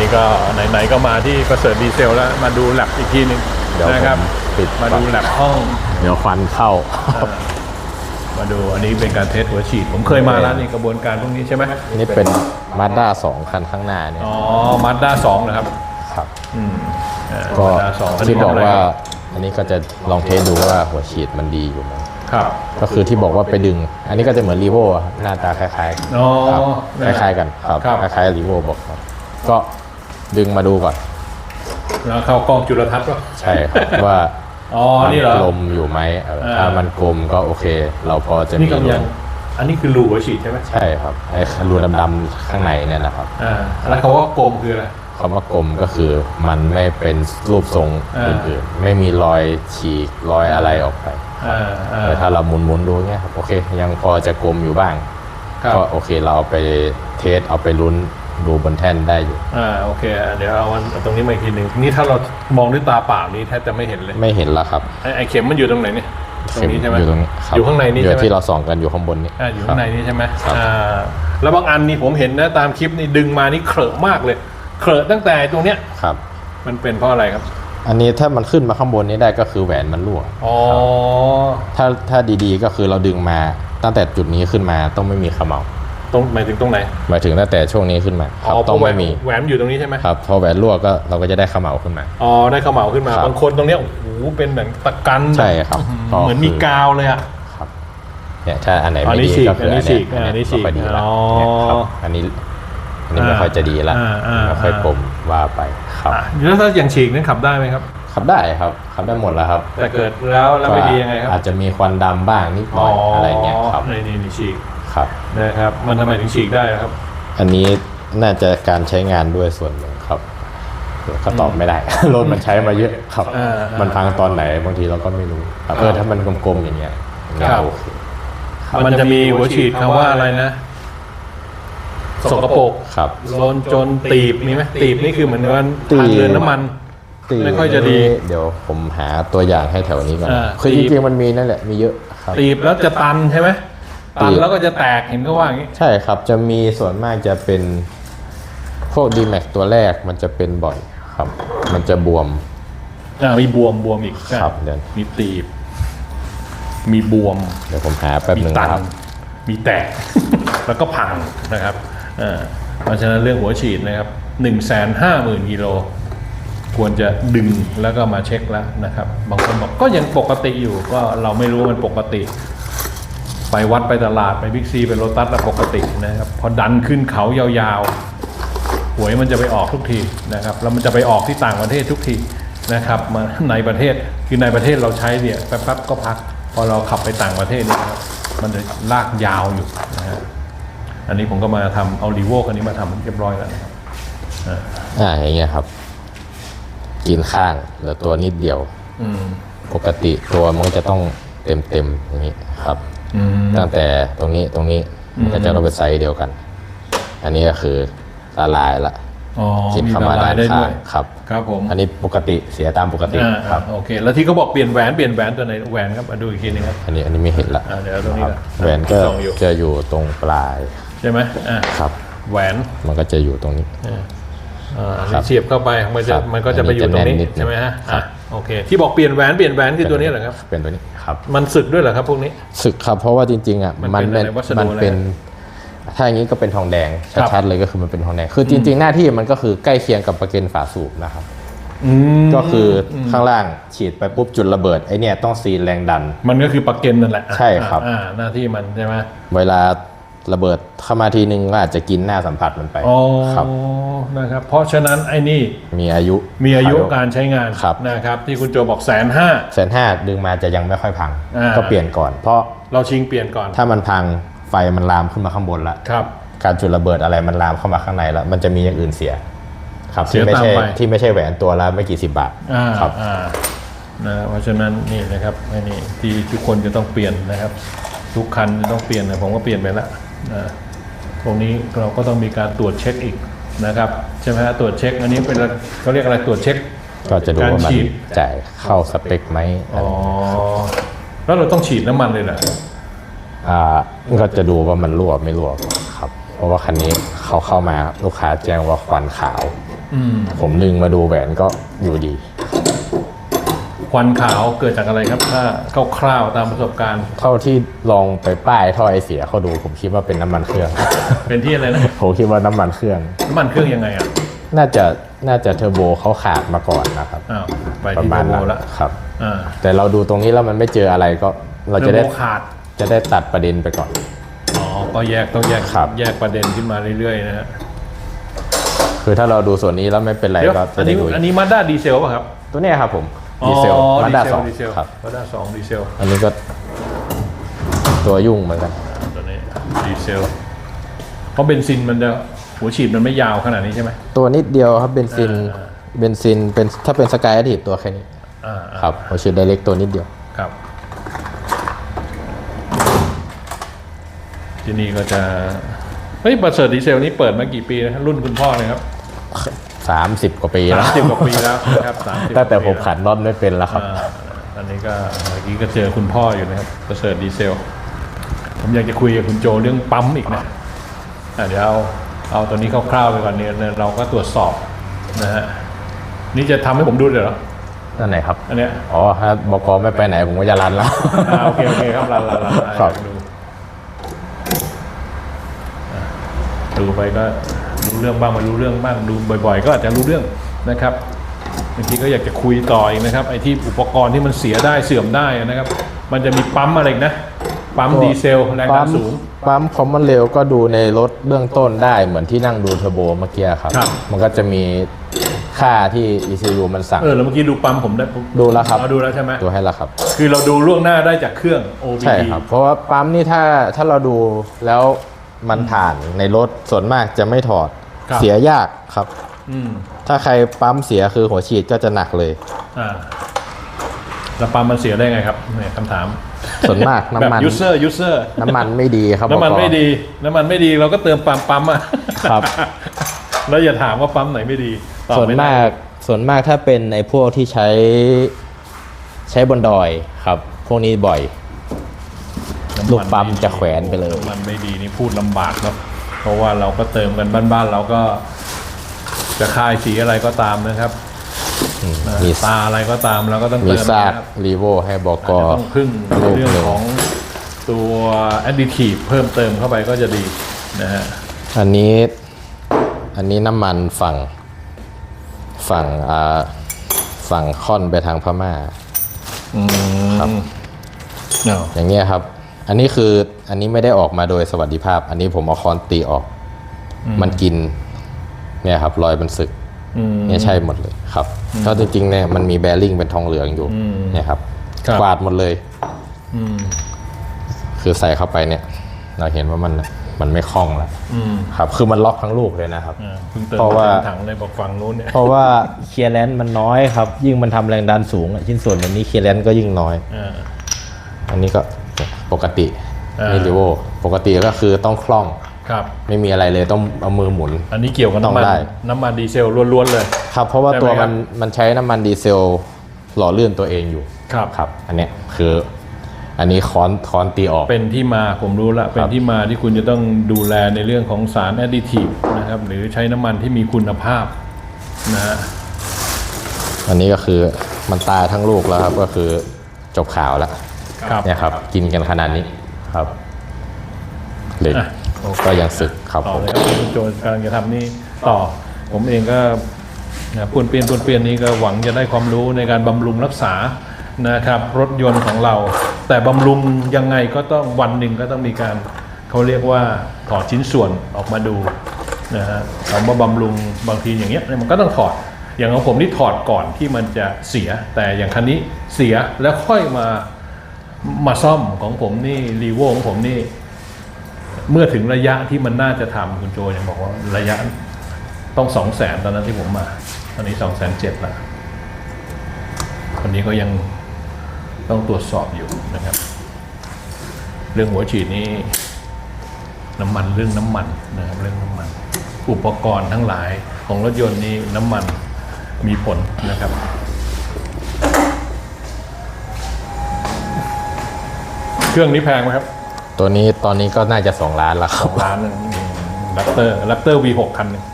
นี้ก็ไหนๆก็มาที่ประเสริฐดีเซลแล้วมาดูแลบอีกทีหนึ่งเดี๋ยวนะครับ ผมปิด มาดูแลบห้องเดี๋ยวควันเข้า มาดูอันนี้เป็นการเทสหัวฉีด ผมเคยมาแล้วนี่กระบวนการพวกนี้ใช่ไหมนี่เป็นมาด้าสองคันข้างหน้าเนี่ยอ๋อมาด้าสองนะครับครับ อืมอ่า ก็ Mazda สองนที่นี้บอกทำะไรว่าครับอันนี้ก็จะลองเทสดูว่าหัวฉีดมันดีอยู่ไหมครับ ก็คือที่บอกว่าไปดึง อันนี้ก็จะเหมือนรีโวหน้าตาคล้ายๆอ๋อครับคล้ายๆกันครับครับ คล้ายๆรีโวบอกครับ ก็ ดึงมาดูก่อน แล้วเข้ากล้องจุลทรรศน์ป่ะ ใช่ครับ ว่าอ๋อ มันี่เหรอ กลมอยู่ไหมเอออ่าถ้ามันกลมก็โอเค เราพอจะนี่มีกำยังอันนี้คือรูหัวฉีดใช่ไหมใช่ครับไอ้รูดำๆข้างในเนี่ยนะครับอ่าแล้วเขาว่ากลมคืออะไร คำว่ากลมก็คือมันไม่เป็นรูปทรงอ่าอื่นๆ ไม่มีรอยฉีกรอยอะไรออกไป อ่าอ่าแต่ถ้าเราหมุนๆดูเนี่ยครับโอเค ยังพอจะกลมอยู่บ้าง ครับก็โอเคเราเอาไปเทสเอาไปลุ้น ดูบนแท่นได้อยู่อ่าโอเคอะเดี๋ยวเอาอันตรงนี้มาอีกทีหนึ่งนี่ถ้าเรามองด้วยตาเปล่านี่แทบจะไม่เห็นเลย ไม่เห็นแล้วครับไอ้ไอ้เข็มมันอยู่ตรงไหนเนี่ยตรงนี้ใช่ไหมอยู่ตรงนี้ครับอยู่ข้างในนี่อยู่ใช่ไหมที่เราส่องกันอยู่ข้างบนนี้อ่าอยู่ข้างในนี่ใช่ไหมครับอ่าแล้วบางอันนี่ผมเห็นนะตามคลิปนี่ดึงมานี่เขรอะมากเลยเขรอะตั้งแต่ตรงเนี้ยครับ มันเป็นเพราะอะไรครับ อันนี้ถ้ามันขึ้นมาข้างบนนี้ได้ก็คือแหวนมันรั่วอ๋อถ้าถ้าดีๆก็คือเราดึงมาตั้งแต่จุดนี้ขึ้นมาต้องไม่มีเขมเหลา ตรงหมายถึงตรงไหนหมายถึงตั้งแต่ช่วงนี้ขึ้นมาครับเพต้องราะแหวไม่นมีแหวนอยู่ตรงนี้ใช่ไหมครับพอแหวนรั่วก็เราก็จะได้เขมเหลาขึ้นมาอ๋อได้เขมเหลาขึ้นมาครับบางคนตรงเนี้ยโอ้โหเป็นเหมือนตะกันใช่ครับอื้อก็หือเหมือนมีคืกาวเลยอะครับเนี่ยถ้าอันไหนอันไม่นี้ดีฉีกก็คืออัอันนนี้ฉีกเนี้ยอันนี้ฉีกไม่ค่อยดีละอ๋อเนี่ยครับอันนี้อันนี้ไม่ค่อยจะดีละอ่าอ่าไม่ค่อยอ่ากลมว่าไปครับอะแล้วถ้าอย่างฉีกนั้นขับได้ไหมครับขับได้ครับขับได้หมดแล้วครับ แต่เกิดแล้วแล้วไม่ดียังไงครับอาจจะมีควันดำบ้างนิดหน่อยอะไรเงี้ยครับนี่นี่นี่ฉีกครับ นะครับ มันทำไมถึงฉีกได้ครับ อันนี้น่าจะการใช้งานด้วยส่วนหนึ่งครับก็ตอบไม่ได้ รถมันใช้มาเยอะครับอ่าอ่ามัมันพังตอนไหนบางทีเราก็ไม่รู้ครับเออถ้ามันกลมๆอย่างเงี้ยอย่างเงี้ยครับ โอเคมันจะมีหัวฉีดคำว่าอะไรนะสกปรกครับ โลนจนตีบมีไหมตีบนี่คือเหมือนว่าตีบ ทางเดินน้ำมัน ไม่ค่อยจะดีเดี๋ยวผมหาตัวอย่างให้แถวนี้ก่อนอ่าคือตีจบ ริงๆมันมีนั่นแหละมีเยอะครับ ตีบแล้วจะตันใช่ไหม ตันตีบแล้วก็จะแตกเห็นก็ว่าอย่างนี้ ใช่ครับจะมีส่วนมากจะเป็นพวก d m a x ตัวแรกมันจะเป็นบ่อยครับ มันจะบวมอ่ามีบวมบวมอีกใช่ครับเดี๋ยวมีตีบ มีบวม เดี๋ยวผมหาแป๊บมีหนึ่งตันนะครับ มีแตก แล้วก็พังนะครับเอ่อเพราะฉะนั้นเรื่องหัวฉีดนะครับ1นึ่งแสนห้าหมื่นกิโลควรจะดึงแล้วก็มาเช็คแล้วนะครับ บางคนบอกก็ยังปกติอยู่ก็เราไม่รู้ว่ามันปกติ ไปวัดไปตลาดไปบิ๊กซีไปโรตัสแล้วปกตินะครับ พอดันขึ้นเขายาวๆหวยมันจะไปออกทุกทีนะครับ แล้วมันจะไปออกที่ต่างประเทศทุกทีนะครับมาในประเทศคือในประเทศเราใช้เนี่ยแป๊บๆก็พัก พอเราขับไปต่างประเทศเนี่ยนะครับมันจะลากยาวอยู่นะฮะอันนี้ผมก็มาทำเอารีโวคันนี้มาทำเรียบร้อยแล้วนะครับอ่าอย่างเงี้ยครับ กินข้างเหลือตัวนิดเดียว อืมปกติตัวมันก็จะต้องเต็มเต็มๆอย่างนี้ครับอืม ตั้งแต่ตรงนี้ตรงนี้มันก็จะต้องเป็นไซส์เดียวกัน อันนี้ก็คือละลายละอ๋อกินมีเข้าละมาลาด้ายนได้ข้าด้วงยครับ ครับผม อันนี้ปกติเสียตามปกติอ่าครับ โอเค แล้วที่เขาบอกเปลี่ยนแหวนเปลี่ยนแหวนตัวไหนแหวนครับมาดูอีกทีนึงครับ อันนี้อันนี้ไม่เห็นละอ่าเดี๋ยวตรงนี้ครับก่อนแหวนก็ส่องอยู่จะอยู่ตรงปลาย ใช่ไหมอ่าครับ แหวน มันก็จะอยู่ตรงนี้อ่าอ่าครับเสียบเข้าไปมันจะครับมันก็จะไปอยู่ตรงนี้อันนี้จะแน่นนิดนึงใช่ไหมฮะครัอะบโอเค ที่บอกเปลี่ยนแหวนเปลี่ยนแหวนคือตัวนี้เหรอครับ เป็นตัวนี้ ครับ มันสึกด้วยเหรอครับพวกนี้ศึกครับเพราะว่าจริงๆอะมันมันเป็นเป็นอะไรวัสดุมันเป็นอะไรถ้าอย่างนี้ก็เป็นทองแดงครับ ชัดๆเลยก็คือมันเป็นทองแดงคือจริง ๆ หน้าที่มันก็คือใกล้เคียงกับประเกนฝาสูบนะครับ อืมก็คืออข้างล่างฉีดไปปุ๊บจุดระเบิดไอเนี่ยต้องซีนแรงดัน มันก็คือปลักเกนนั่นแหละอะใช่ครับอ่าอ่าหน้าที่มันใช่ไหมเวลา ระเบิดเข้ามาทีนึงก็อาจจะกินหน้าสัมผัสมันไปอ๋อครับนะครับ เพราะฉะนั้นไอ้นี่มีอายุมีอายุการใช้งานครับนะครับ ที่คุณโจบอกแสนห้าแสนห้าดึงมาจะยังไม่ค่อยพังอ่าก็เปลี่ยนก่อน เพราะเราชิงเปลี่ยนก่อน ถ้ามันพังไฟมันลามขึ้นมาข้างบนละครับ การจุดระเบิดอะไรมันลามเข้ามาข้างในแล้วมันจะมีอย่างอื่นเสีย ครับเสียที่ไม่ใช่ตามไปที่ไม่ใช่แหวนตัวละไม่กี่สิบบาทอ่าครับอ่านะเพราะฉะนั้นนี่นะครับไอ้นี่ที่ทุกคนจะต้องเปลี่ยนนะครับ ทุกคันจะต้องเปลี่ยนนะผมก็เปลี่ยนไปแล้ว นะตรงนี้เราก็ต้องมีการตรวจเช็คอีกนะครับใช่ไหมฮะตรวจเช็ค อันนี้เป็นอะไรเขาเรียกอะไรตรวจเช็ค ก็จะดูว่าการมันฉีด จ่ายเข้าสเปคไหมอ๋อแล้วเราต้องฉีดน้ำมันเลยเหรออ่าก็จะดูว่ามันรั่วไม่รั่วครับ เพราะว่าคันนี้เขาเข้ามาลูกค้าแจ้งว่าควันขาว อืม ผมดึงมาดูแหวนก็อยู่ดี ควันขาวเกิดจากอะไรครับถ้าคร่าวๆตามประสบการณ์ เท่าที่ลองไปป้ายท่อไอเสียเขาดูผมคิดว่าเป็นน้ำมันเครื่อง เป็นที่อะไรนะผมคิดว่าน้ำมันเครื่อง น้ำมันเครื่องยังไงอะน่าจะน่าจะเทอร์โบเขาขาดมาก่อนนะครับอ้าวไปประที่มาณโมนั้นละครับ อ่าแต่เราดูตรงนี้แล้วมันไม่เจออะไรก็เราเทอจะร์ได้โบขาด จะได้ตัดประเด็นไปก่อน อ๋อ ก็แยกต้องแยกครับ แยกประเด็นขึ้นมาเรื่อยๆนะฮะคือถ้าเราดูส่วนนี้แล้วไม่เป็นไรเดี๋ยวก็อัจะนได้นี้ดูอันนี้มาด้าดีเซลป่ะครับ ตัวเนี้ยครับผม ดีเซลอ๋อมาด้าสองดีเซลครับมาด้าสองดีเซล อันนี้ก็ ตัวยุ่งเหมือนกันตัวนี้ดีเซล เพราะเบนซินมันจะหัวฉีดมันไม่ยาวขนาดนี้ใช่ไหมตัวนิดเดียวครับเบนซินอ่าเบนซินเป็นถ้าเป็นสกายอดีตตัวแค่นี้อ่าครับหัวฉีดไดเรกตัวนิดเดียวครับที่นี่ก็จะ เฮ้ยประเสริฐดีเซลนี่เปิดมากี่ปีนะรุ่นคุณพ่อเลยครับ 30 กว่าปีสาแล้มวสิบกว่าปีแล้วนะครับสามสิบตั้งแต่ผมขันน็อตไม่เป็นแล้วครับ อ่าอันนี้ก็เมื่อกี้ก็เจอคุณพ่ออยู่นะครับประเสริฐดีเซล ผมอยากจะคุยกับคุณโจเรื่องปั๊มอีกนะอะเดี๋ยวเอาเอาตัวนี้คร่าวๆไปก่อนเนี่ยเราก็ตรวจสอบนะฮะนี่จะทำให้ผมดูเลยเหรอนั่นไหนครับ อันเนี้ยอ๋อถ้าบกไม่ไปไหนผมก็จะรันแล้ว อ่าโอเคโอเคครับรันรันรันอะครับ ดูอะดูไปก็ รู้เรื่องบ้างไม่รู้เรื่องบ้างดูบ่อย ๆ ก็อาจจะรู้เรื่องนะครับบางทีก็อยากจะคุยต่ออีกนะครับไอ้ที่อุปกรณ์ที่มันเสียได้เสื่อมได้นะครับ มันจะมีปั๊มอะไรอีกนะปั๊มดีเซลแรงดัปั๊นมสูง ปั๊มคอมมอนเร็วก็ดูในรถเบื้องต้นได้เหมือนที่นั่งดูเทอร์โบเมื่อกี้ครับ ครับ มันก็จะมีค่าที่ ECU มันสั่ง เออแล้วเมื่อกี้ดูปั๊มผมได้ผมดูแล้วครับ เอาดูแล้วใช่ไหมดูให้แล้วครับ คือเราดูล่วงหน้าได้จากเครื่อง OBD ใช่ครับ เพราะว่าปั๊มนี่ถ้าถ้าเราดูแล้ว มันผ่านในรถส่วนมากจะไม่ถอดครับ เสียยากครับ อืมถ้าใครปั๊มเสียคือหัวฉีดก็จะหนักเลย อ่าแล้วปั๊มมันเสียได้ไงครับเนี่ยคำถามส่วนมากแบบ น้ำมันยูเซอร์ยูเซอร์น้ำมันไม่ดีครับน้ำมันบกไม่ดี น้ำมันไม่ดีเราก็เติมปั๊มปั๊มอะครับ แล้วอย่าถามว่าปั๊มไหนไม่ดีตอบส่วนไได้มากส่วนมากถ้าเป็นไอ้พวกที่ใช้ใช้บนดอยครับ พวกนี้บ่อยน้ำน ลูกปั๊มจะแขวนไปเลย น้ำมันไม่ดีนี่พูดลำบากเนาะเพราะว่าเราก็เติมกันบ้านๆเราก็ จะค่ายสีอะไรก็ตามนะครับอืมอ่ามีตาอะไรก็ตามเราก็ต้องมีเติมซากนะครับ รีโวให้บก อาจจะต้องพึ่งลูกเรื่องหนึ่ง ของตัว additive เพิ่มเติมเข้าไปก็จะดีนะฮะอันนี้อันนี้น้ำมันฝั่งฝั่งอ่าฝั่งค่อนไปทางพม่า อืมครับ เนาะอย่างเงี้ยครับ อันนี้คืออันนี้ไม่ได้ออกมาโดยสวัสดิภาพ อันนี้ผมเอาคอนตีออก มันกิน เนี่ยครับ รอยมันสึกอืมเนี่ยใช่หมดเลยครับเพราะจริงๆเนี่ยมันมีแบริ่งเป็นทองเหลืองอยู่อืมเนี่ยครับครับกวาดหมดเลยอืมคือใส่เข้าไปเนี่ย เราเห็นว่ามันมันไม่คล่องแล้วอืมครับ คือมันล็อกทั้งลูกเลยนะครับอ่าเพิ่งเติมเพราะว่าถังเลยบอกฝั่งนู้นเนี่ยเพราะว่าเคลียร์แลนซ์มันน้อยครับ ยิ่งมันทำแรงดันสูงอะชิ้นส่วนแบบนี้เคลียร์แลนซ์ก็ยิ่งน้อยอ่าอันนี้ก็ ปกติอ่านี่ริโวปกติก็คือต้องคล่องครับไม่มีอะไรเลยต้องเอามือหมุน อันนี้เกี่ยวกับต้องน้ำมันได้น้ำมันดีเซลล้วนๆเลยครับ เพราะว่าใช่ไหมตัวครัมับนมันใช้น้ำมันดีเซลหล่อลื่นตัวเองอยู่ครับครับ อันเนี้ยคืออันนี้ค้อนค้อนตีออกเป็นที่มาผมรู้ละเป็นที่มาที่คุณจะต้องดูแลในเรื่องของสารแอดดิทีฟนะครับหรือใช้น้ำมันที่มีคุณภาพนะฮะอันนี้ก็คือมันตายทั้งลูกแล้วครับก็คือจบข่าวแล้ว ครับเนี่ยครับ กินกันขนาดนี้ครับเหล็กอะโอเคก็ยังสึกครับต่อผม เลยครับคุณโจกำลังจะทำนี่ต่อ ผมเองก็นะปวนเปลี่ยนปวนเปลี่ยนนี้ก็หวังจะได้ความรู้ในการบำรุงรักษานะครับรถยนต์ของเรา แต่บำรุงยังไงก็ต้องวันหนึ่งก็ต้องมีการเขาเรียกว่าถอดชิ้นส่วนออกมาดูนะฮะคำว่าบำรุงบางทีอย่างเงี้ยมันก็ต้องถอด อย่างของผมนี่ถอดก่อนที่มันจะเสีย แต่อย่างคันนี้เสียแล้วค่อยมา มาซ่อมของผมนี่รีโวของผมนี่ เมื่อถึงระยะที่มันน่าจะทำคุณโจยังบอกว่าระยะต้องสองแสนตอนนั้นที่ผมมา ตอนนี้สองแสนเจ็ดละคนนี้ก็ยังต้องตรวจสอบอยู่นะครับ เรื่องหัวฉีดนี้น้ำมันเรื่องน้ำมันนะครับเรื่องน้ำมัน อุปกรณ์ทั้งหลายของรถยนต์นี้น้ำมันมีผลนะครับ เครื่องนี้แพงไหมครับตัวนี้ตอนนี้ก็น่าจะสองล้านละคสรับ องล้านหนึ่งอืมแรปเตอร์แรปเตอร์ V6 คันหนึ่ง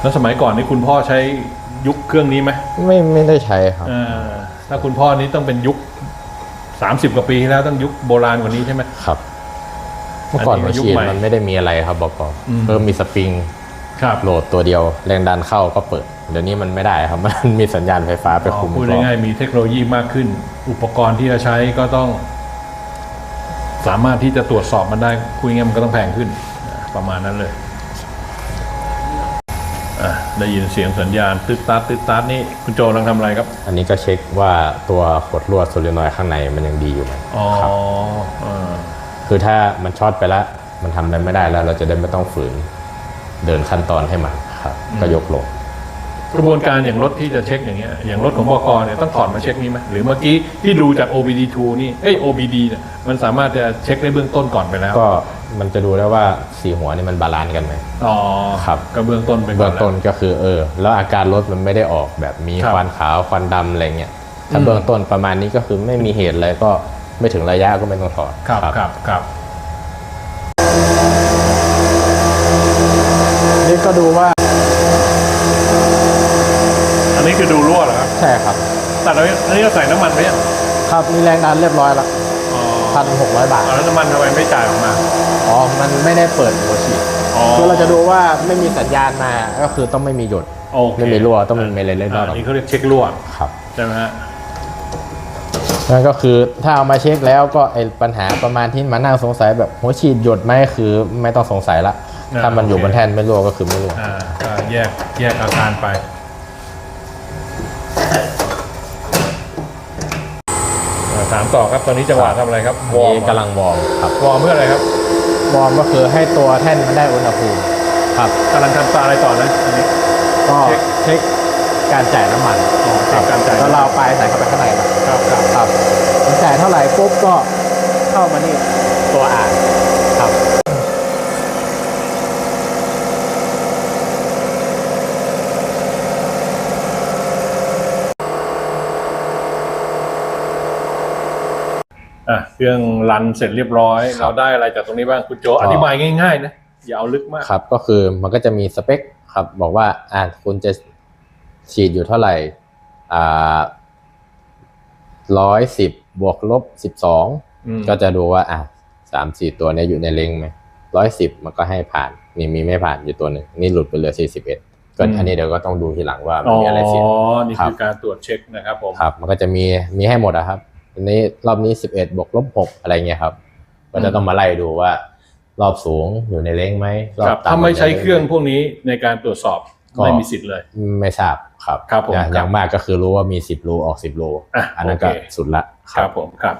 แล้วสมัยก่อนนี่คุณพ่อใช้ยุคเครื่องนี้ไหมไม่ไม่ได้ใช้ครับ เออถ้าคุณพ่อนี้ต้องเป็นยุคสามสิบกว่าปีที่แล้วต้องยุคโบราณกว่านี้ใช่ไหม ครับ เมื่อก่อนอันนี้หัวยุคฉีดใหม่มันไม่ได้มีอะไรครับบอกก่อนอืม เพิ่มมีสปริงครับโหลดตัวเดียว แรงดันเข้าก็เปิด เดี๋ยวนี้มันไม่ได้ครับ มันมีสัญญาณไฟฟ้าไปอ๋อคุมพูดกล้องง่ายๆมีเทคโนโลยีมากขึ้น อุปกรณ์ที่จะใช้ก็ต้อง สามารถที่จะตรวจสอบมันได้คุยง่ายๆมันก็ต้องแพงขึ้นอะประมาณนั้นเลยอะได้ยินเสียงสัญญาณตึ๊ดตัดตึ๊ดตัดนี่คุณโจกำลังทำอะไรครับ อันนี้ก็เช็คว่าตัวขดลวดโซลินอยด์ข้างในมันยังดีอยู่ไหมอ๋อครับเออคือถ้ามันช็อตไปแล้ว มันทำอะไรไม่ได้แล้ว เราจะได้ไม่ต้องฝืน เดินขั้นตอนให้มันครับ ก็ยกลง กระบวนการอย่างรถที่จะเช็คอย่างเงี้ยอย่างรถของบกเนี่ยต้องถอดมาเช็คนี้ไหมหรือเมื่อกี้ที่ดูจาก OBD2 นี่เอ้ย OBD เนี่ยมันสามารถจะเช็คได้เบื้องต้นก่อนไปแล้วก็มันจะดูได้ว่าสีหัวนี่มันบาลานซ์กันไหมอ๋อครับก็เบื้องต้นไปก่เบื้ออนงแล้วต้นก็คือเออ แล้วอาการรถมันไม่ได้ออกแบบมีครับควันขาวควันดำอะไรเงี้ยถ้าอืมเบื้องต้นประมาณนี้ก็คือไม่มีเหตุอะไรก็ไม่ถึงระยะก็ไม่ต้องถอดครับครับครับนี่ก็ดูว่า อันนี้ คือดูรั่วเหรอครับใช่ครับ แต่เราอันนี้เราใส่น้ำมันไหมอะครับมีแรงดันเรียบร้อยแล้วอ๋อพันหกร้อยบาทเอาแล้วน้ำมันทำไมไม่จ่ายออกมา อ๋อ มันไม่ได้เปิดหัวฉีดอ๋อคือเราจะดูว่าไม่มีสัญญาณมา ก็คือต้องไม่มีหยด โอเคไม่มีรั่วต้องมีอะไรเล็กน้อยอันนี้เขาเรียกเช็ครั่วครับใช่ไหมฮะ นั่นก็คือถ้าเอามาเช็คแล้วก็ไอ้ปัญหาประมาณที่มานั่งสงสัยแบบหัวฉีดหยดไหมคือไม่ต้องสงสัยละ อ่าถ้ามันอยู่โอเค บนแท่นไม่รั่วก็คือไม่รั่ว อ่าก็แยกแยกอาการไปเอ่อถามต่อครับตอนนี้จังหวะทำอะไรครับวอร์มนี่กำลังวอร์มครับวอร์มเพื่ออะไรครับวอร์มก็คือให้ตัวแท่นมันได้อุณหภูมิครับกำลังทำตาอะไรต่อนะอันนี้ ก็เช็คเช็คการจ่ายน้ำมันอ๋อเช็คการจ่ายแล้วเราเอาปลายใส่เข้าไปข้างในนะครับครับครับมันจ่ายเท่าไหร่ปุ๊บก็เข้ามานี่ตัวอ่านครับ อะเครื่องรันเสร็จเรียบร้อยครับเราได้อะไรจากตรงนี้บ้างคุณโจอธิบายง่ายๆนะอย่าเอาลึกมากครับ ก็คือมันก็จะมีสเปคครับ บอกว่าอ่าคุณจะฉีดอยู่เท่าไหร่อ่าร้อยสิบบวกลบสิบสองอืมก็จะดูว่า อะสามสี่ตัวเนี้ยอยู่ในเลงไหมร้อยสิบมันก็ให้ผ่านนี่มีไม่ผ่านอยู่ตัวหนึ่งนี่หลุดไปเหลือสี่สิบเอ็ดก็อันนี้เดี๋ยวก็ต้องดูทีหลังว่ามันอ๋อมีอะไรเสียนี่ครับคือการตรวจเช็คนะครับผมครับ มันก็จะมีมีให้หมดอะครับ อันนี้รอบนี้สิบเอ็ดบวกลบหกอะไรเงี้ยครับ ก็จะต้องมาไล่ดูว่า รอบสูงอยู่ในเลงไหมรอครับบต่ำถ้าไม่ใช้ยู่ในเครื่องพวกนี้ในการตรวจสอบก็ไม่มีสิทธิ์เลย ไม่ทราบครับครับผมอย่างครับอย่างมากก็คือรู้ว่ามีสิบรูออกสิบรูอะอันนั้นก็โอเคสุดละครับผมครับ